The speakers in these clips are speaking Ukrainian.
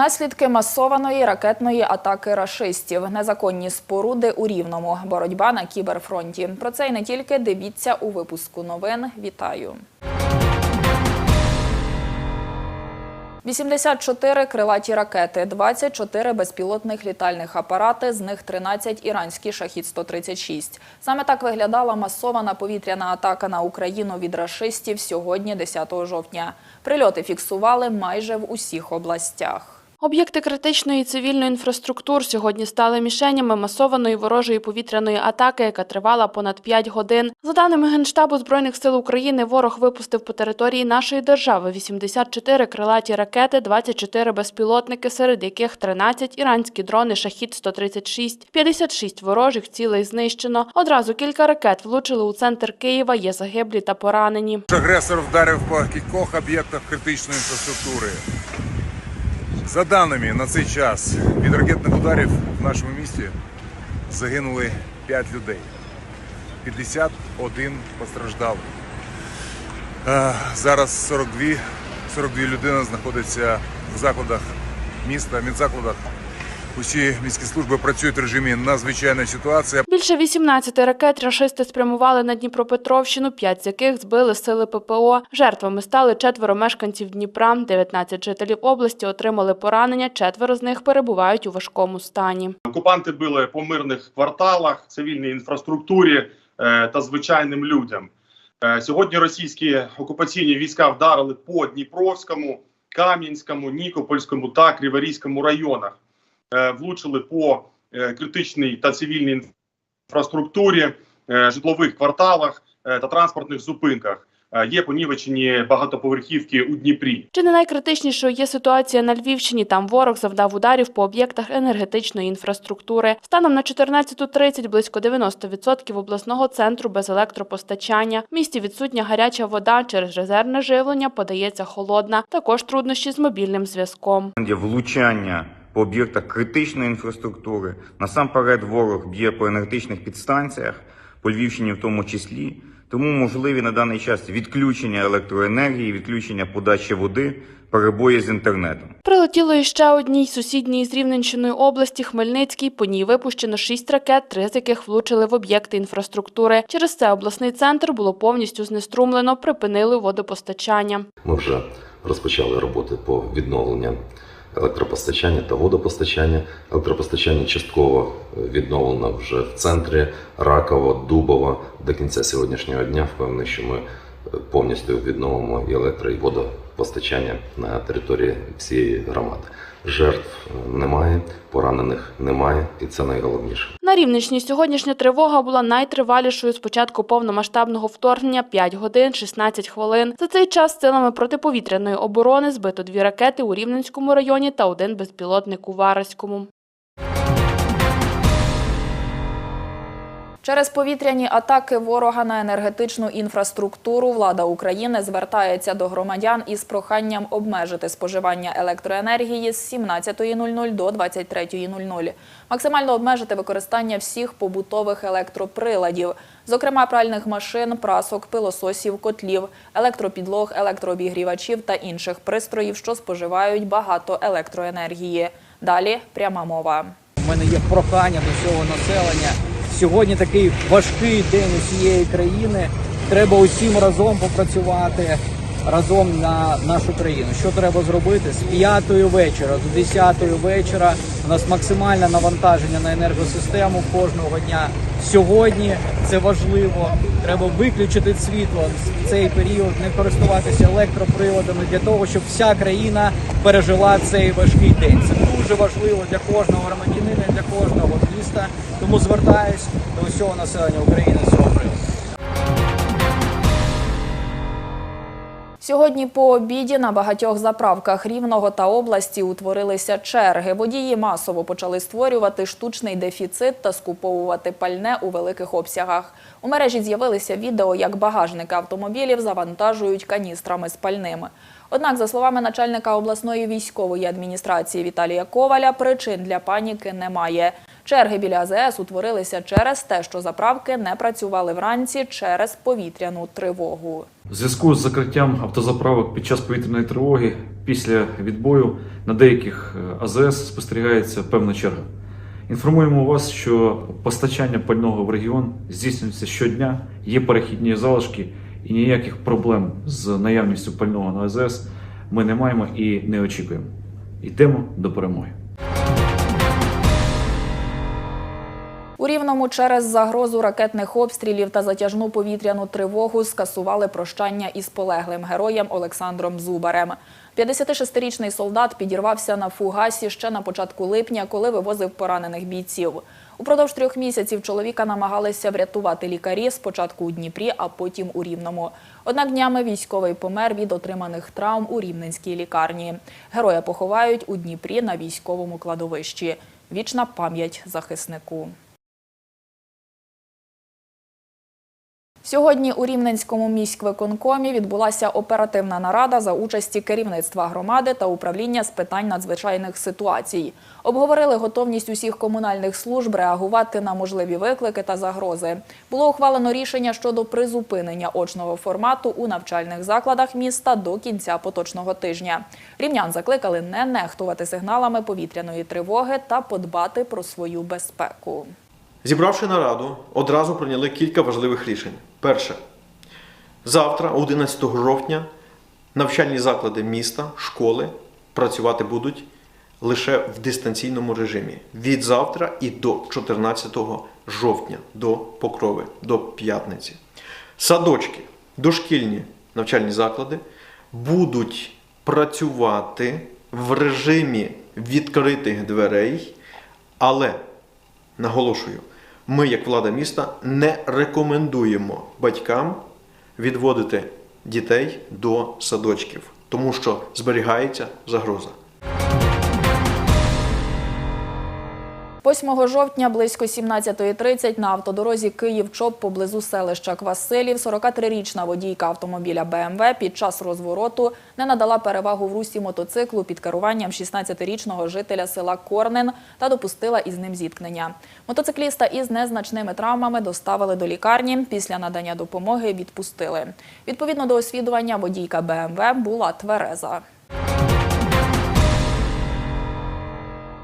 Наслідки масованої ракетної атаки рашистів, незаконні споруди у Рівному, боротьба на кіберфронті. Про це і не тільки дивіться у випуску новин. Вітаю. 84 крилаті ракети, 24 безпілотних літальних апарати, з них 13 іранські «Шахід-136». Саме так виглядала масована повітряна атака на Україну від рашистів сьогодні, 10 жовтня. Прильоти фіксували майже в усіх областях. Об'єкти критичної цивільної інфраструктур сьогодні стали мішенями масованої ворожої повітряної атаки, яка тривала понад 5 годин. За даними Генштабу Збройних сил України, ворог випустив по території нашої держави 84 крилаті ракети, 24 безпілотники, серед яких 13 іранські дрони «Шахід-136», 56 ворожих цілей знищено. Одразу кілька ракет влучили у центр Києва, є загиблі та поранені. Агресор вдарив по кількох об'єктах критичної інфраструктури. За даними на цей час від ракетних ударів в нашому місті загинули 5 людей. 51 постраждали. Е, Зараз 42, 42 людини знаходяться в закладах міста, медзакладах. Усі міські служби працюють в режимі надзвичайної ситуації. Більше 18 ракет рашисти спрямували на Дніпропетровщину, п'ять з яких збили сили ППО. Жертвами стали четверо мешканців Дніпра. 19 жителів області отримали поранення, четверо з них перебувають у важкому стані. Окупанти били по мирних кварталах, цивільній інфраструктурі е, та звичайним людям. Е, Сьогодні російські окупаційні війська вдарили по Дніпровському, Кам'янському, Нікопольському та Криворізькому районах. Е, Влучили по е, критичній та цивільній інфраструктурі, е, житлових кварталах та транспортних зупинках. Є понівечені багатоповерхівки у Дніпрі. Чи не найкритичнішою є ситуація на Львівщині? Там ворог завдав ударів по об'єктах енергетичної інфраструктури. Станом на 14.30 близько 90% обласного центру без електропостачання. В місті відсутня гаряча вода через резервне живлення, подається холодна. Також труднощі з мобільним зв'язком. Є влучання по об'єктах критичної інфраструктури. Насамперед ворог б'є по енергетичних підстанціях, по Львівщині в тому числі. Тому можливі на даний час відключення електроенергії, відключення подачі води, перебої з інтернетом. Прилетіло іще одній сусідній з Рівненщиною області Хмельницькій. По ній випущено шість ракет, три з яких влучили в об'єкти інфраструктури. Через це обласний центр було повністю знеструмлено, припинили водопостачання. Ми вже розпочали роботи по відновленню електропостачання та водопостачання. Електропостачання частково відновлено вже в центрі Раково, Дубово. До кінця сьогоднішнього дня впевнений, що ми повністю відновимо і електро, і водопостачання на території всієї громади. Жертв немає, поранених немає, і це найголовніше. На Рівненщині сьогоднішня тривога була найтривалішою з початку повномасштабного вторгнення 5 годин 16 хвилин. За цей час силами протиповітряної оборони збито дві ракети у Рівненському районі та один безпілотник у Вараському. Через повітряні атаки ворога на енергетичну інфраструктуру влада України звертається до громадян із проханням обмежити споживання електроенергії з 17.00 до 23.00. Максимально обмежити використання всіх побутових електроприладів, зокрема пральних машин, прасок, пилососів, котлів, електропідлог, електрообігрівачів та інших пристроїв, що споживають багато електроенергії. Далі пряма мова. У мене є прохання до всього населення. Сьогодні такий важкий день усієї країни. Треба усім разом попрацювати разом на нашу країну. Що треба зробити? З 5 вечора до 10 вечора у нас максимальне навантаження на енергосистему кожного дня. Сьогодні це важливо. Треба виключити світло в цей період, не користуватися електроприладами для того, щоб вся країна пережила цей важкий день. Це дуже важливо для кожного громадянина, для кожного міста. Тому звертаюсь до усього населення України з цього приводу. Сьогодні по обіді на багатьох заправках Рівного та області утворилися черги. Водії масово почали створювати штучний дефіцит та скуповувати пальне у великих обсягах. У мережі з'явилися відео, як багажники автомобілів завантажують каністрами з пальним. Однак, за словами начальника обласної військової адміністрації Віталія Коваля, причин для паніки немає. Черги біля АЗС утворилися через те, що заправки не працювали вранці через повітряну тривогу. В зв'язку з закриттям автозаправок під час повітряної тривоги після відбою на деяких е, АЗС спостерігається певна черга. Інформуємо вас, що постачання пального в регіон здійснюється щодня, є перехідні залишки і ніяких проблем з наявністю пального на АЗС ми не маємо і не очікуємо. Йдемо до перемоги. У Рівному через загрозу ракетних обстрілів та затяжну повітряну тривогу скасували прощання із полеглим героєм Олександром Зубарем. 56-річний солдат підірвався на фугасі ще на початку липня, коли вивозив поранених бійців. Упродовж трьох місяців чоловіка намагалися врятувати лікарі спочатку у Дніпрі, а потім у Рівному. Однак днями військовий помер від отриманих травм у Рівненській лікарні. Героя поховають у Дніпрі на військовому кладовищі. Вічна пам'ять захиснику. Сьогодні у Рівненському міськвиконкомі відбулася оперативна нарада за участі керівництва громади та управління з питань надзвичайних ситуацій. Обговорили готовність усіх комунальних служб реагувати на можливі виклики та загрози. Було ухвалено рішення щодо призупинення очного формату у навчальних закладах міста до кінця поточного тижня. Рівнян закликали не нехтувати сигналами повітряної тривоги та подбати про свою безпеку. Зібравши нараду, одразу прийняли кілька важливих рішень. Перше. Завтра, 11 жовтня, навчальні заклади міста, школи працювати будуть лише в дистанційному режимі. Від завтра і до 14 жовтня, до покрови, до п'ятниці. Садочки, дошкільні навчальні заклади будуть працювати в режимі відкритих дверей, але Наголошую, ми, як влада міста, не рекомендуємо батькам відводити дітей до садочків, тому що зберігається загроза. 8 жовтня близько 17.30 на автодорозі Київ-Чоп поблизу селища Квасилів 43-річна водійка автомобіля БМВ під час розвороту не надала перевагу в русі мотоциклу під керуванням 16-річного жителя села Корнен та допустила із ним зіткнення. Мотоцикліста із незначними травмами доставили до лікарні. Після надання допомоги відпустили. Відповідно до освідування, водійка БМВ була твереза.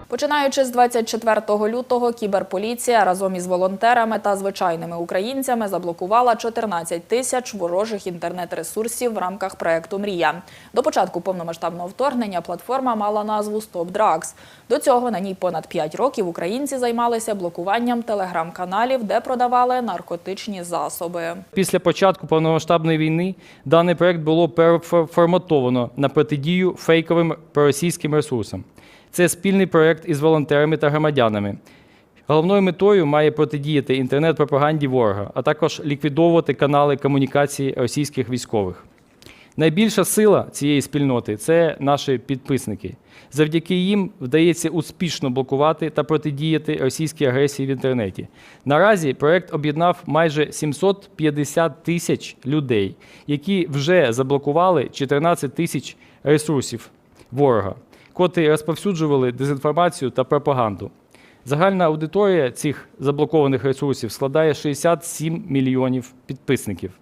Починаючи з 24 лютого, кіберполіція разом із волонтерами та звичайними українцями заблокувала 14 тисяч ворожих інтернет-ресурсів в рамках проекту Мрія. До початку повномасштабного вторгнення платформа мала назву Stop Drugs. До цього на ній понад 5 років українці займалися блокуванням телеграм-каналів, де продавали наркотичні засоби. Після початку повномасштабної війни даний проект було переформатовано на протидію фейковим проросійським ресурсам. Це спільний проект із волонтерами та громадянами. Головною метою має протидіяти інтернет-пропаганді ворога, а також ліквідовувати канали комунікації російських військових. Найбільша сила цієї спільноти це наші підписники. Завдяки їм вдається успішно блокувати та протидіяти російській агресії в інтернеті. Наразі проект об'єднав майже 750 тисяч людей, які вже заблокували 14 тисяч ресурсів ворога, котрі розповсюджували дезінформацію та пропаганду. Загальна аудиторія цих заблокованих ресурсів складає 67 мільйонів підписників.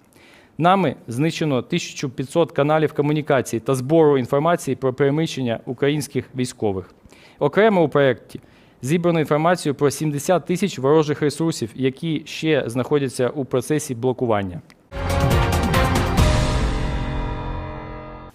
Нами знищено 1500 каналів комунікації та збору інформації про переміщення українських військових. Окремо у проєкті зібрано інформацію про 70 тисяч ворожих ресурсів, які ще знаходяться у процесі блокування.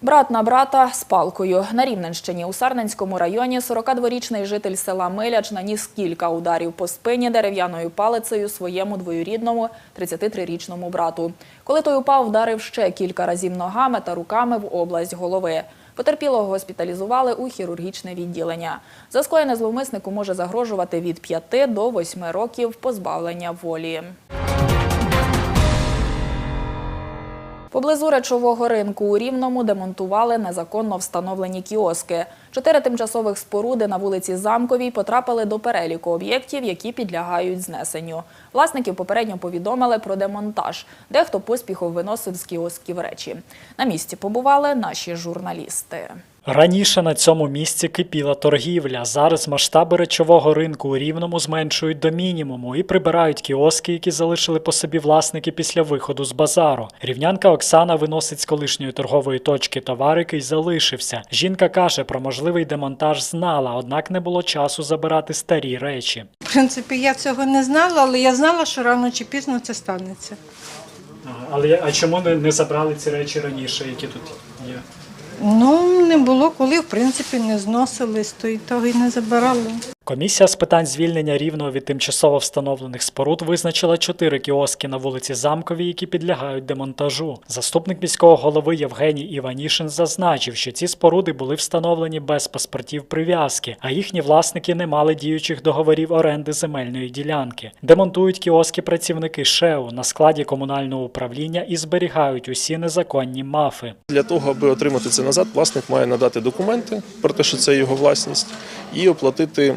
Брат на брата з палкою. На Рівненщині у Сарненському районі 42-річний житель села Миляч наніс кілька ударів по спині дерев'яною палицею своєму двоюрідному 33-річному брату. Коли той упав, вдарив ще кілька разів ногами та руками в область голови. Потерпілого госпіталізували у хірургічне відділення. За скоєне зловмиснику може загрожувати від 5 до 8 років позбавлення волі. Поблизу речового ринку у Рівному демонтували незаконно встановлені кіоски. Чотири тимчасових споруди на вулиці Замковій потрапили до переліку об'єктів, які підлягають знесенню. Власників попередньо повідомили про демонтаж. Дехто поспіхом виносив з кіосків речі. На місці побували наші журналісти. Раніше на цьому місці кипіла торгівля. Зараз масштаби речового ринку у Рівному зменшують до мінімуму і прибирають кіоски, які залишили по собі власники після виходу з базару. Рівнянка Оксана виносить з колишньої торгової точки товар, який залишився. Жінка каже, про можливий демонтаж знала, однак не було часу забирати старі речі. В принципі, я цього не знала, але я знала, що рано чи пізно це станеться. Але а чому не забрали ці речі раніше, які тут є? Ну, не було коли, в принципі, не зносились, то і того і не забирали. Комісія з питань звільнення рівного від тимчасово встановлених споруд визначила чотири кіоски на вулиці Замковій, які підлягають демонтажу. Заступник міського голови Євгеній Іванішин зазначив, що ці споруди були встановлені без паспортів прив'язки, а їхні власники не мали діючих договорів оренди земельної ділянки. Демонтують кіоски працівники ШЕУ на складі комунального управління і зберігають усі незаконні мафи. Для того, аби отримати це назад, власник має надати документи про те, що це його власність, і оплатити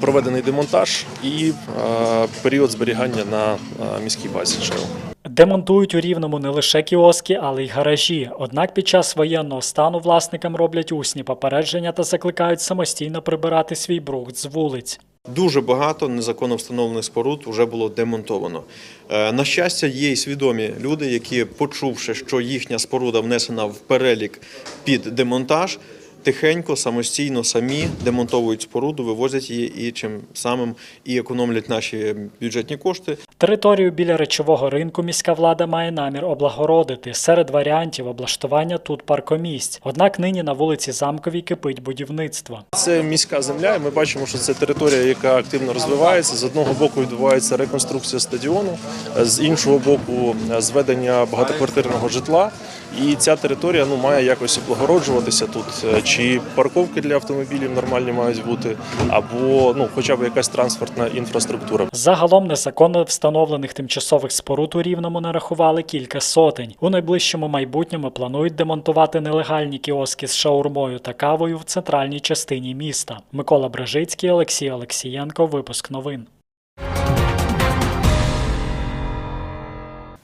проведений демонтаж і е, період зберігання на е, міській базі ШЕО. Демонтують у рівному не лише кіоски, але й гаражі. Однак під час воєнного стану власникам роблять усні попередження та закликають самостійно прибирати свій брухт з вулиць. Дуже багато незаконно встановлених споруд вже було демонтовано. Е, На щастя, є і свідомі люди, які, почувши, що їхня споруда внесена в перелік під демонтаж, тихенько, самостійно самі демонтовують споруду, вивозять її і чим самим і економлять наші бюджетні кошти. Територію біля речового ринку міська влада має намір облагородити. Серед варіантів облаштування тут паркомісць. Однак нині на вулиці Замковій кипить будівництво. Це міська земля, і ми бачимо, що це територія, яка активно розвивається. З одного боку відбувається реконструкція стадіону, з іншого боку зведення багатоквартирного житла. І ця територія ну має якось облагороджуватися тут. Е, Чи парковки для автомобілів нормальні мають бути, або ну, хоча б якась транспортна інфраструктура. Загалом незаконно встановлених тимчасових споруд у Рівному нарахували кілька сотень. У найближчому майбутньому планують демонтувати нелегальні кіоски з шаурмою та кавою в центральній частині міста. Микола Бражицький, Олексій Олексієнко. Випуск новин.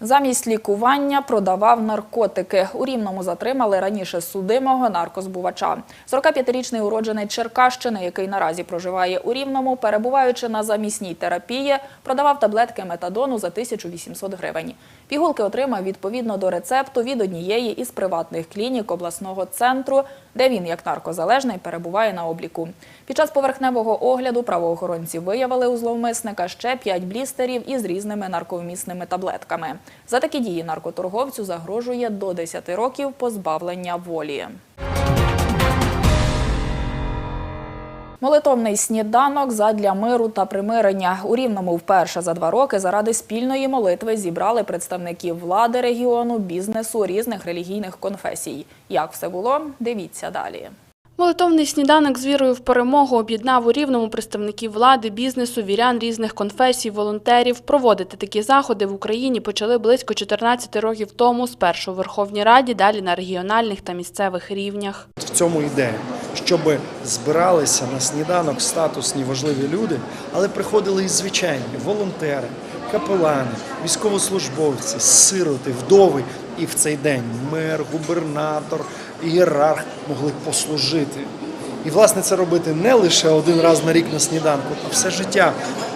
Замість лікування продавав наркотики. У Рівному затримали раніше судимого наркозбувача. 45-річний уроджений Черкащини, який наразі проживає у Рівному, перебуваючи на замісній терапії, продавав таблетки метадону за 1800 гривень. Пігулки отримав відповідно до рецепту від однієї із приватних клінік обласного центру, де він, як наркозалежний, перебуває на обліку. Під час поверхневого огляду правоохоронці виявили у зловмисника ще 5 блістерів із різними нарковмісними таблетками. За такі дії наркоторговцю загрожує до 10 років позбавлення волі. Молитовний сніданок задля миру та примирення. У Рівному вперше за два роки заради спільної молитви зібрали представників влади регіону, бізнесу, різних релігійних конфесій. Як все було, дивіться далі. Молитовний сніданок з вірою в перемогу об'єднав у рівному представників влади, бізнесу, вірян різних конфесій, волонтерів. Проводити такі заходи в Україні почали близько 14 років тому, спершу в Верховній Раді, далі на регіональних та місцевих рівнях. В цьому ідея, щоб збиралися на сніданок статусні важливі люди, але приходили і звичайні волонтери, капелани, військовослужбовці, сироти, вдови. І в цей день мер, губернатор, ієрарх могли послужити. І, власне, це робити не лише один раз на рік на сніданку, а все життя.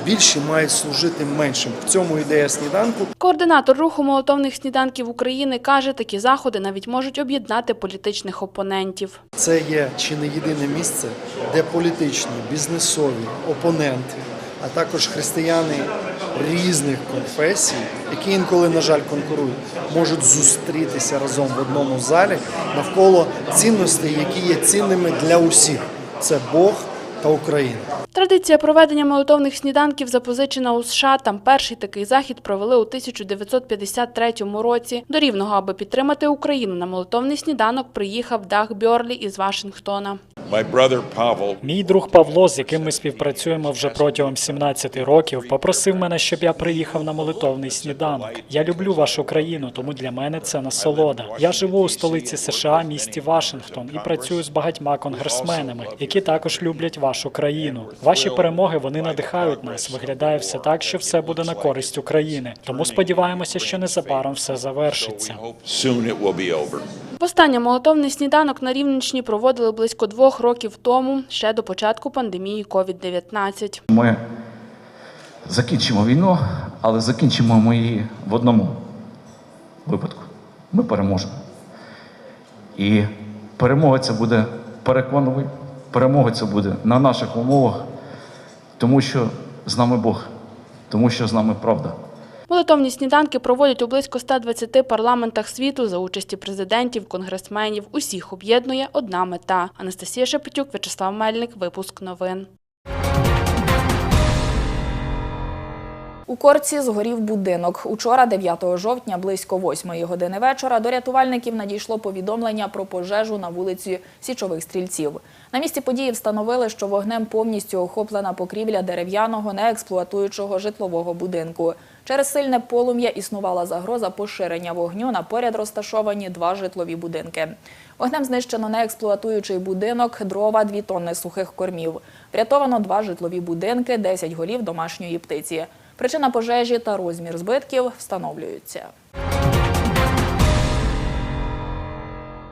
Більші мають служити меншим. В цьому ідея сніданку. Координатор руху молотовних сніданків України каже, такі заходи навіть можуть об'єднати політичних опонентів. Це є чи не єдине місце, де політичні, бізнесові опоненти, а також християни різних конфесій, які інколи, на жаль, конкурують, можуть зустрітися разом в одному залі навколо цінностей, які є цінними для усіх. Це Бог, та України. Традиція проведення молитовних сніданків запозичена у США. Там перший такий захід провели у 1953 році. До Рівного, аби підтримати Україну на молитовний сніданок, приїхав Даг Бьорлі із Вашингтона. Мій друг Павло, з яким ми співпрацюємо вже протягом 17 років, попросив мене, щоб я приїхав на молитовний сніданок. Я люблю вашу країну, тому для мене це насолода. Я живу у столиці США, місті Вашингтон, і працюю з багатьма конгресменами, які також люблять вашу країну. Ваші перемоги вони надихають нас. Виглядає все так, що все буде на користь України. Тому сподіваємося, що незабаром все завершиться. Востаннє молитовний сніданок на Рівненщині проводили близько двох років тому, ще до початку пандемії COVID-19. Ми закінчимо війну, але закінчимо ми її в одному випадку. Ми переможемо. І перемога ця буде переконливою, перемога ця буде на наших умовах, тому що з нами Бог, тому що з нами правда. Молитовні сніданки проводять у близько 120 парламентах світу за участі президентів, конгресменів. Усіх об'єднує одна мета. Анастасія Шепетюк, В'ячеслав Мельник. Випуск новин. У Корці згорів будинок. Учора, 9 жовтня, близько 8 години вечора, до рятувальників надійшло повідомлення про пожежу на вулиці Січових стрільців. На місці події встановили, що вогнем повністю охоплена покрівля дерев'яного неексплуатуючого житлового будинку. Через сильне полум'я існувала загроза поширення вогню на поряд розташовані два житлові будинки. Вогнем знищено неексплуатуючий будинок, дрова, дві тонни сухих кормів. Врятовано два житлові будинки, 10 голів домашньої птиці. Причина пожежі та розмір збитків встановлюються.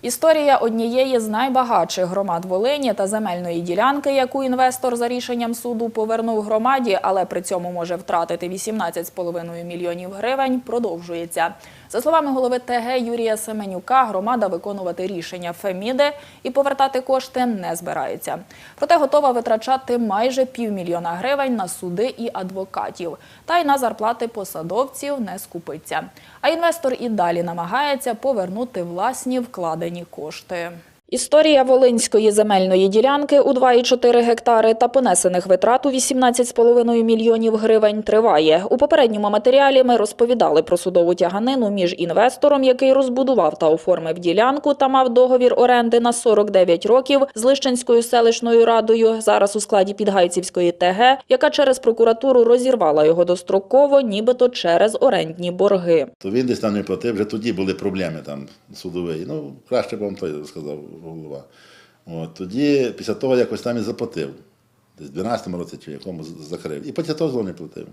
Історія однієї з найбагатших громад Волині та земельної ділянки, яку інвестор за рішенням суду повернув громаді, але при цьому може втратити 18,5 мільйонів гривень, продовжується. За словами голови ТГ Юрія Семенюка, громада виконувати рішення Феміди і повертати кошти не збирається. Проте готова витрачати майже півмільйона гривень на суди і адвокатів. Та й на зарплати посадовців не скупиться. А інвестор і далі намагається повернути власні вкладені кошти. Історія Волинської земельної ділянки у 2,4 гектари та понесених витрат у 18,5 мільйонів гривень триває. У попередньому матеріалі ми розповідали про судову тяганину між інвестором, який розбудував та оформив ділянку та мав договір оренди на 49 років з Лищенською селищною радою, зараз у складі Підгайцівської ТГ, яка через прокуратуру розірвала його достроково, нібито через орендні борги. То він десь там не платив, вже тоді були проблеми там судові. Ну, краще б вам той сказав голова. От, тоді, після того якось там і заплатив. Десь в 12-му році чи якому закрив. І після того знову не платив.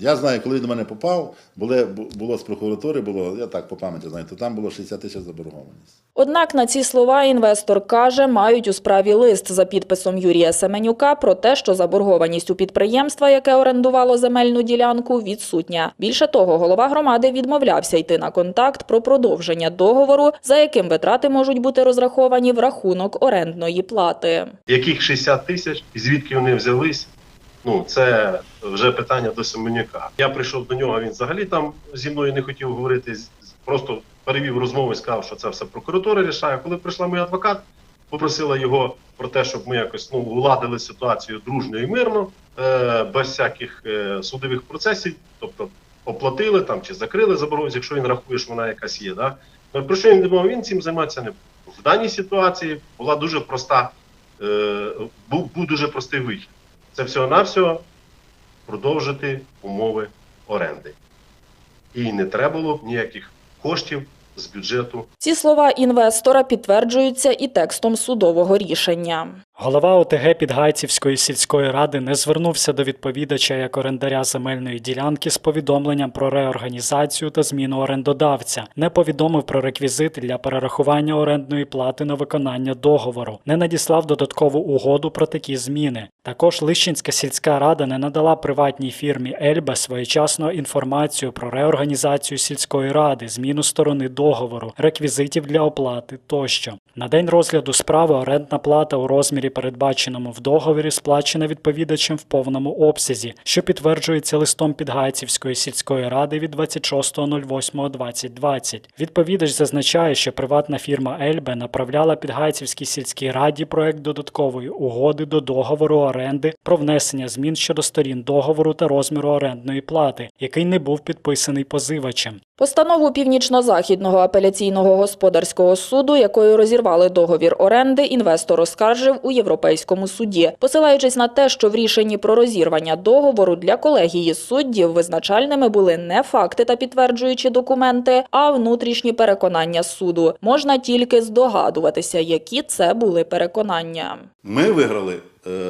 Я знаю, коли він до мене попав, було, було з прокуратури, було, я так по пам'яті знаю, то там було 60 тисяч заборгованість. Однак на ці слова інвестор каже, мають у справі лист за підписом Юрія Семенюка про те, що заборгованість у підприємства, яке орендувало земельну ділянку, відсутня. Більше того, голова громади відмовлявся йти на контакт про продовження договору, за яким витрати можуть бути розраховані в рахунок орендної плати. Яких 60 тисяч і звідки вони взялись? Ну це вже питання до Семенюка. Я прийшов до нього. Він взагалі там зі мною не хотів говорити. Просто перевів розмову і сказав, що це все прокуратура рішає. Коли прийшла мій адвокат, попросила його про те, щоб ми якось ну уладили ситуацію дружньо і мирно, е, без всяких е, судових процесів, тобто оплатили там чи закрили заборгованість, якщо він рахує, що вона якась є. Да? Ну, Про що він думав? Він цим займатися не. В даній ситуації була дуже проста, е, був, був дуже простий вихід. Це всього-навсього продовжити умови оренди. І не треба було б ніяких коштів з бюджету Ці слова інвестора підтверджуються і текстом судового рішення. Голова ОТГ Підгайцівської сільської ради не звернувся до відповідача як орендаря земельної ділянки з повідомленням про реорганізацію та зміну орендодавця, не повідомив про реквізити для перерахування орендної плати на виконання договору, не надіслав додаткову угоду про такі зміни. Також Лищенська сільська рада не надала приватній фірмі Ельба своєчасно інформацію про реорганізацію сільської ради, зміну сторони договору, реквізитів для оплати тощо. На день розгляду справи орендна плата у розмірі розмірі, передбаченому в договорі, сплачена відповідачем в повному обсязі, що підтверджується листом Підгайцівської сільської ради від 26.08.2020. Відповідач зазначає, що приватна фірма Ельбе направляла Підгайцівській сільській раді проект додаткової угоди до договору оренди про внесення змін щодо сторін договору та розміру орендної плати, який не був підписаний позивачем. Постанову Північно-Західного апеляційного господарського суду, якою розірвали договір оренди, інвестор оскаржив у Європейському суді, посилаючись на те, що в рішенні про розірвання договору для колегії суддів визначальними були не факти та підтверджуючі документи, а внутрішні переконання суду. Можна тільки здогадуватися, які це були переконання. Ми виграли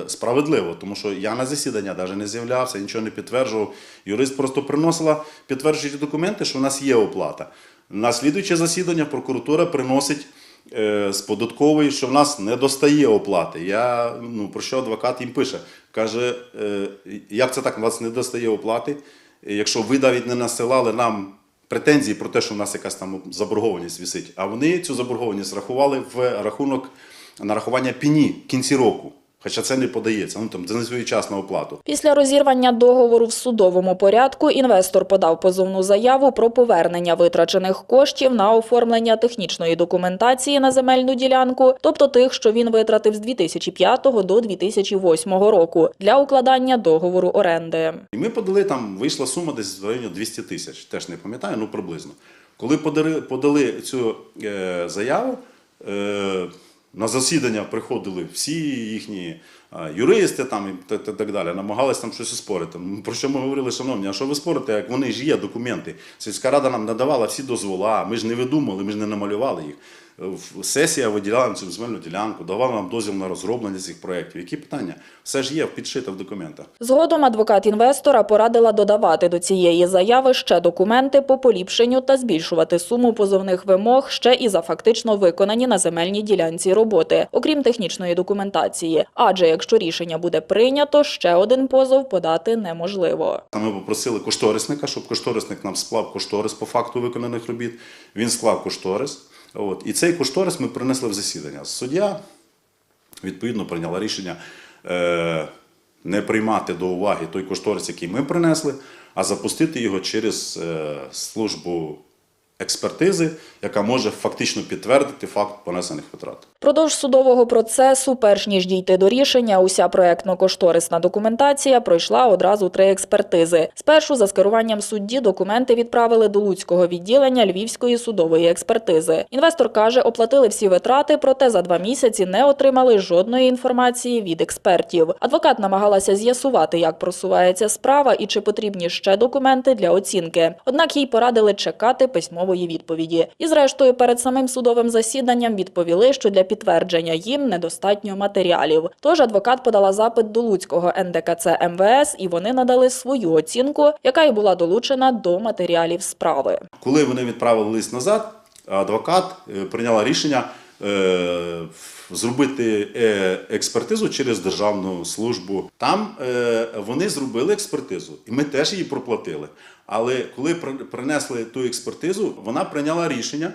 справедливо, тому що я на засідання навіть не з'являвся, нічого не підтверджував. Юрист просто приносила підтверджуючі документи, що в нас є оплата. На слідуюче засідання прокуратура приносить е, з податкової, що в нас не достає оплати. Я, ну, про що адвокат їм пише? Каже, е, як це так, у вас не достає оплати? Якщо ви навіть не насилали нам претензії про те, що в нас якась там заборгованість висить, а вони цю заборгованість рахували в рахунок нарахування пені в кінці року. Хоча це не подається, ну там це не своєчасну оплату. Після розірвання договору в судовому порядку інвестор подав позовну заяву про повернення витрачених коштів на оформлення технічної документації на земельну ділянку, тобто тих, що він витратив з 2005 до 2008 року для укладання договору оренди. І ми подали там, вийшла сума десь в районі 200 тисяч, теж не пам'ятаю, ну приблизно. Коли подали, подали цю е, заяву, е, на засідання приходили всі їхні юристи там і та- та- так далі, намагались там щось спорити. Про що ми говорили, шановні, а що ви спорите, як вони ж є документи? Сільська рада нам надавала всі дозвола, ми ж не видумали, ми ж не намалювали їх. Сесія виділяла нам цю земельну ділянку, давала нам дозвіл на розроблення цих проєктів. Які питання? Все ж є підшите в документах. Згодом адвокат інвестора порадила додавати до цієї заяви ще документи по поліпшенню та збільшувати суму позовних вимог ще і за фактично виконані на земельній ділянці роботи, окрім технічної документації. Адже якщо рішення буде прийнято, ще один позов подати неможливо. Ми попросили кошторисника, щоб кошторисник нам склав кошторис по факту виконаних робіт. Він склав кошторис. От. І цей кошторис ми принесли в засідання. Суддя відповідно прийняла рішення е, не приймати до уваги той кошторис, який ми принесли, а запустити його через е, службу експертизи, яка може фактично підтвердити факт понесених витрат. Продовж судового процесу, перш ніж дійти до рішення, уся проектно-кошторисна документація пройшла одразу три експертизи. Спершу за скеруванням судді документи відправили до Луцького відділення Львівської судової експертизи. Інвестор каже, оплатили всі витрати, проте за два місяці не отримали жодної інформації від експертів. Адвокат намагалася з'ясувати, як просувається справа і чи потрібні ще документи для оцінки. Однак їй порадили чекати письмової відповіді. І зрештою, перед самим судовим засіданням відповіли, що для підтвердження їм недостатньо матеріалів. Тож адвокат подала запит до Луцького НДКЦ МВС, і вони надали свою оцінку, яка й була долучена до матеріалів справи. Коли вони відправили лист назад, адвокат е, прийняла рішення е, зробити е, експертизу через державну службу. Там вони зробили експертизу, і ми теж її проплатили. Але коли при- принесли ту експертизу, вона прийняла рішення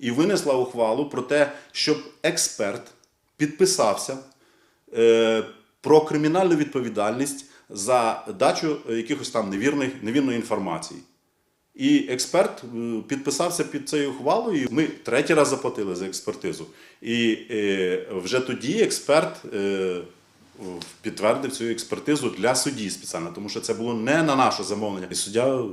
і винесла ухвалу про те, щоб експерт підписався е, про кримінальну відповідальність за дачу якихось там невірних, невірної інформації. І експерт е, підписався під цією ухвалою. і Ми третій раз заплатили за експертизу. І е, вже тоді експерт е, підтвердив цю експертизу для судді спеціально, тому що це було не на наше замовлення. І суддя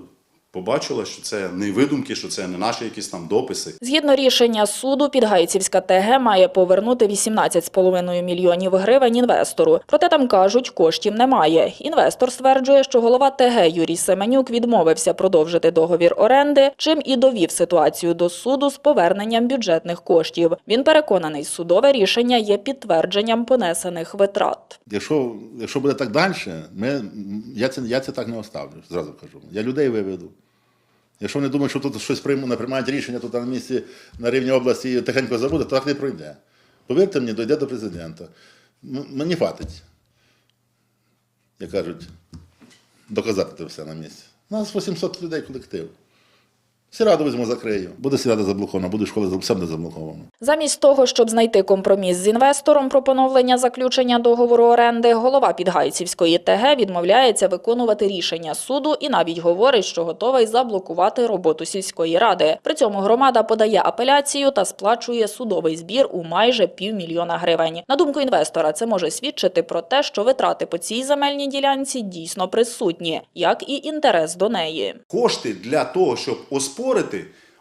побачила, що це не видумки, що це не наші якісь там дописи. Згідно рішення суду, Підгайцівська ТГ має повернути 18,5 мільйонів гривень інвестору. Проте там кажуть, коштів немає. Інвестор стверджує, що голова ТГ Юрій Семенюк відмовився продовжити договір оренди, чим і довів ситуацію до суду з поверненням бюджетних коштів. Він переконаний, судове рішення є підтвердженням понесених витрат. Якщо, якщо буде так далі, ми, я, це, я це так не оставлю, зразу кажу. Я людей виведу. Якщо вони думають, що тут щось приймуть, приймають рішення тут на місці на рівні області і тихенько забуде, то так не пройде. Повірте мені, дойде до президента. Мені хватить, як кажуть, доказати це все на місці. У нас 800 людей колектив. Сільраду візьму, закрию. Буде сільрада заблокована, буде школа все буде заблоковано. Замість того, щоб знайти компроміс з інвестором про поновлення заключення договору оренди, голова Підгайцівської ТГ відмовляється виконувати рішення суду і навіть говорить, що готовий заблокувати роботу сільської ради. При цьому громада подає апеляцію та сплачує судовий збір у майже півмільйона гривень. На думку інвестора, це може свідчити про те, що витрати по цій земельній ділянці дійсно присутні, як і інтерес до неї. Кошти для того, щоб оспорити,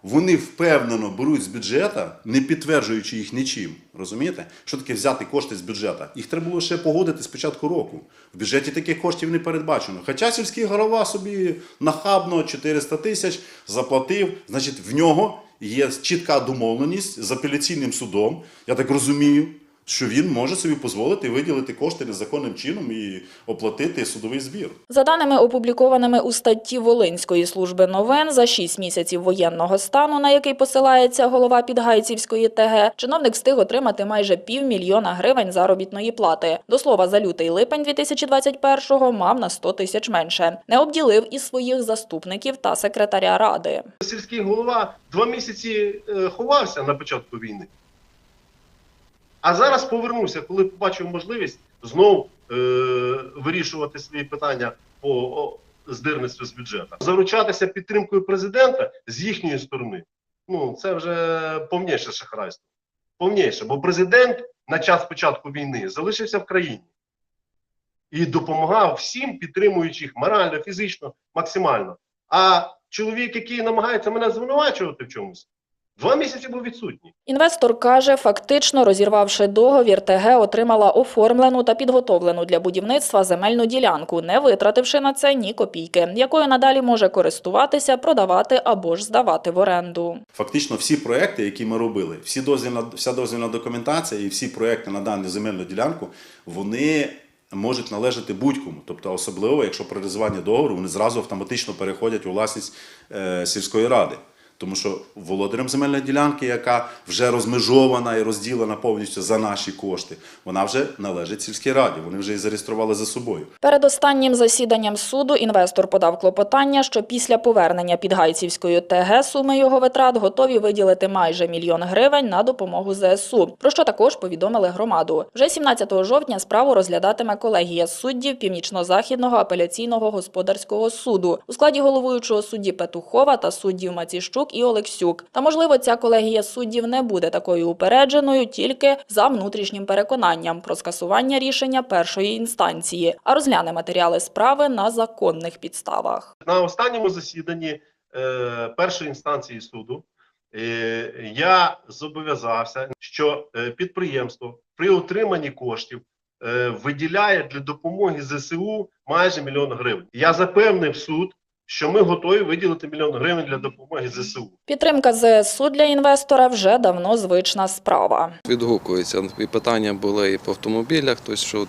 вони впевнено беруть з бюджету, не підтверджуючи їх нічим. Розумієте? Що таке взяти кошти з бюджету? Їх треба було ще погодити з початку року. В бюджеті таких коштів не передбачено. Хоча сільський голова собі нахабно 400 тисяч заплатив, значить, в нього є чітка домовленість з апеляційним судом. Я так розумію. Що він може собі дозволити виділити кошти незаконним чином і оплатити судовий збір. За даними опублікованими у статті Волинської служби новин, за 6 місяців воєнного стану, на який посилається голова Підгайцівської ТГ, чиновник встиг отримати майже півмільйона гривень заробітної плати. До слова, за лютий-липень 2021-го мав на 100 тисяч менше. Не обділив і своїх заступників та секретаря ради. Сільський голова два місяці е, ховався на початку війни. А зараз повернувся, коли побачив можливість знов е, вирішувати свої питання по о, здирництву з бюджету. Заручатися підтримкою президента з їхньої сторони. Ну, це вже повніше шахрайство. Повніше, бо президент на час початку війни залишився в країні і допомагав всім, підтримуючи їх морально, фізично, максимально. А чоловік, який намагається мене звинувачувати в чомусь, два місяці був відсутній. Інвестор каже, фактично розірвавши договір, ТГ отримала оформлену та підготовлену для будівництва земельну ділянку, не витративши на це ні копійки, якою надалі може користуватися, продавати або ж здавати в оренду. Фактично всі проекти, які ми робили, всі дозвільна, вся дозвільна документація і всі проекти на дану земельну ділянку, вони можуть належати будь-кому. Тобто, особливо, якщо при реалізуванні договору вони зразу автоматично переходять у власність е, сільської ради. Тому що володарем земельної ділянки, яка вже розмежована і розділена повністю за наші кошти, вона вже належить сільській раді. Вони вже її зареєстрували за собою. Перед останнім засіданням суду інвестор подав клопотання, що після повернення Підгайцівської ТГ суми його витрат готові виділити майже мільйон гривень на допомогу ЗСУ, про що також повідомили громаду. Вже 17 жовтня справу розглядатиме колегія суддів Північно-Західного апеляційного господарського суду у складі головуючого судді Петухова та суддів Маціщук і Олексюк. Та можливо, ця колегія суддів не буде такою упередженою тільки за внутрішнім переконанням про скасування рішення першої інстанції, а розгляне матеріали справи на законних підставах. На останньому засіданні е, першої інстанції суду е, я зобов'язався, що е, підприємство при отриманні коштів виділяє для допомоги ЗСУ майже мільйон гривень. Я запевнив суд, що ми готові виділити мільйон гривень для допомоги ЗСУ. Підтримка ЗСУ для інвестора вже давно звична справа. відгукуються. І питання були і по автомобілях, тобто, що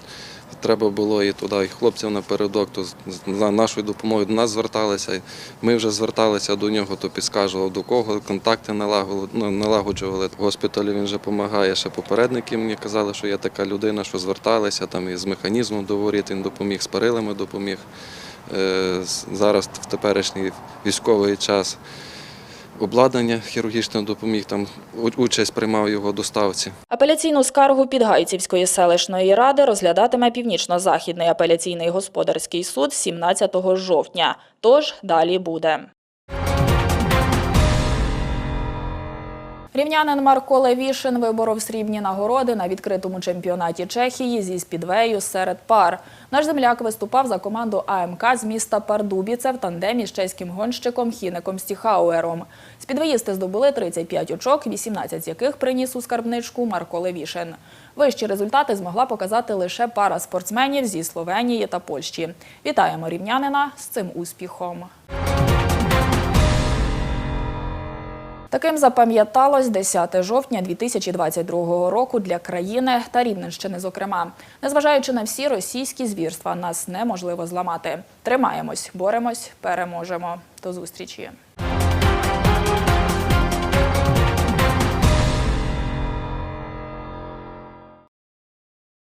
треба було і туди, і хлопців напередок, то з- за нашою допомогою до нас зверталися. Ми вже зверталися до нього, то підскажував до кого, контакти ну, налагоджували. В госпіталі він вже допомагає. Ще попередники мені казали, що є така людина, що зверталися там і з механізмом доворіт, він допоміг, з перилами допоміг. Е, Зараз в теперішній військовий час обладнання хірургічне допоміг, там участь приймав його доставці. Апеляційну скаргу Підгайцівської селищної ради розглядатиме Північно-Західний апеляційний господарський суд 17 жовтня. Тож далі буде. Рівнянин Марко Левішин виборов срібні нагороди на відкритому чемпіонаті Чехії зі спідвею серед пар. Наш земляк виступав за команду АМК з міста Пардубіце в тандемі з чеським гонщиком Хінеком Стіхауером. Спідвеїсти здобули 35 очок, 18 з яких приніс у скарбничку Марко Левішин. Вищі результати змогла показати лише пара спортсменів зі Словенії та Польщі. Вітаємо рівнянина з цим успіхом. Таким запам'яталось 10 жовтня 2022 року для країни та Рівненщини, зокрема. Незважаючи на всі російські звірства, нас неможливо зламати. Тримаємось, боремось, переможемо. До зустрічі.